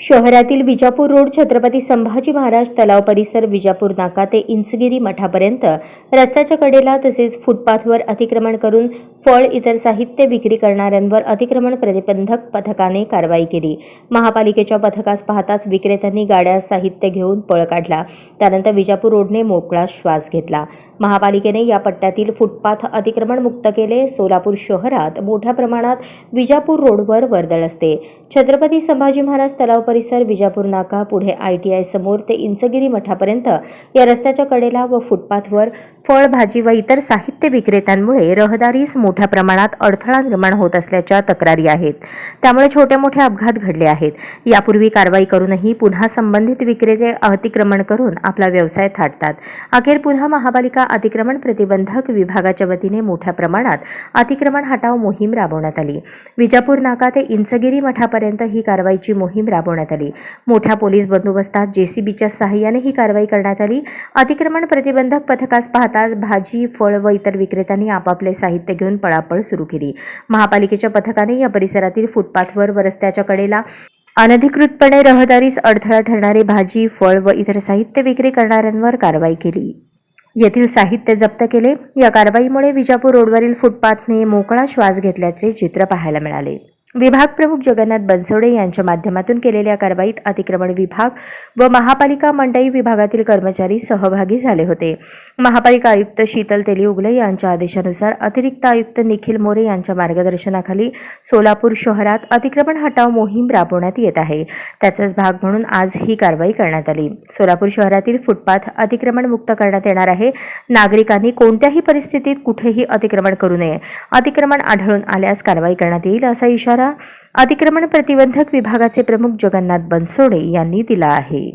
शहरातील विजापूर रोड छत्रपती संभाजी महाराज तलाव परिसर विजापूर नाका ते इंचगिरी मठापर्यंत रस्त्याच्या कडेला तसेच फुटपाथवर अतिक्रमण करून फळ इतर साहित्य विक्री करणाऱ्यांवर अतिक्रमण प्रतिबंधक पथकाने कारवाई केली. महापालिकेच्या पथकास पाहताच विक्रेत्यांनी गाड्या साहित्य घेऊन पळ काढला. त्यानंतर विजापूर रोडने मोकळा श्वास घेतला. महापालिकेने या पट्ट्यातील फुटपाथ अतिक्रमण मुक्त केले. सोलापूर शहरात मोठ्या प्रमाणात विजापूर रोडवर वर्दळ असते. छत्रपती संभाजी महाराज तलाव परिसर विजापूर नाका पुढे आय टी आय समोर ते इंचगिरी मठापर्यंत. या रस्त्याच्या कडेला व फुटपाथवर फळ भाजी व इतर साहित्य विक्रेत्यांमुळे रहदारीस मोठ्या प्रमाणात अडथळा निर्माण होत असल्याच्या तक्रारी आहेत. त्यामुळे छोटे मोठे अपघात घडले आहेत. यापूर्वी कारवाई करूनही पुन्हा संबंधित विक्रेते अतिक्रमण करून आपला व्यवसाय थाटतात. अखेर पुन्हा महापालिका अतिक्रमण प्रतिबंधक विभागाच्या वतीने मोठ्या प्रमाणात अतिक्रमण हटाव मोहीम राबवण्यात आली. विजापूर नाका ते इंचगिरी मठापर्यंत ही कारवाईची मोहीम राबवण्यात आली. मोठ्या पोलीस बंदोबस्तात जेसीबीच्या सहाय्याने ही कारवाई करण्यात आली. अतिक्रमण प्रतिबंधक पथकास पाहताच भाजी फळ व इतर विक्रेत्यांनी आपापले साहित्य घेऊन पळापळ सुरू केली. महापालिकेच्या पथकाने या परिसरातील फुटपाथवर व रस्त्याच्या कडेला अनधिकृतपणे रहदारीस अडथळा ठरणारे भाजी फळ व इतर साहित्य विक्री करणाऱ्यांवर कारवाई केली. येथील साहित्य जप्त केले. या कारवाईमुळे विजापूर रोडवरील फुटपाथने मोकळा श्वास घेतल्याचे चित्र पाहायला मिळाले. विभाग प्रमुख जगन्नाथ बनसोडे यांच्या माध्यमातून केलेल्या कारवाईत अतिक्रमण विभाग व महापालिका मंडई विभागातील कर्मचारी सहभागी झाले होते. महापालिका आयुक्त शीतल तेली उगले यांच्या आदेशानुसार अतिरिक्त आयुक्त निखिल मोरे यांच्या मार्गदर्शनाखाली सोलापूर शहरात अतिक्रमण हटाव मोहीम राबवण्यात येत आहे. त्याचाच भाग म्हणून आज ही कारवाई करण्यात आली. सोलापूर शहरातील फुटपाथ अतिक्रमण मुक्त करण्यात येणार आहे. नागरिकांनी कोणत्याही परिस्थितीत कुठेही अतिक्रमण करू नये. अतिक्रमण आढळून आल्यास कारवाई करण्यात येईल असा इशारा अतिक्रमण प्रतिबंधक विभागाचे प्रमुख जगन्नाथ बनसोडे यांनी दिला आहे.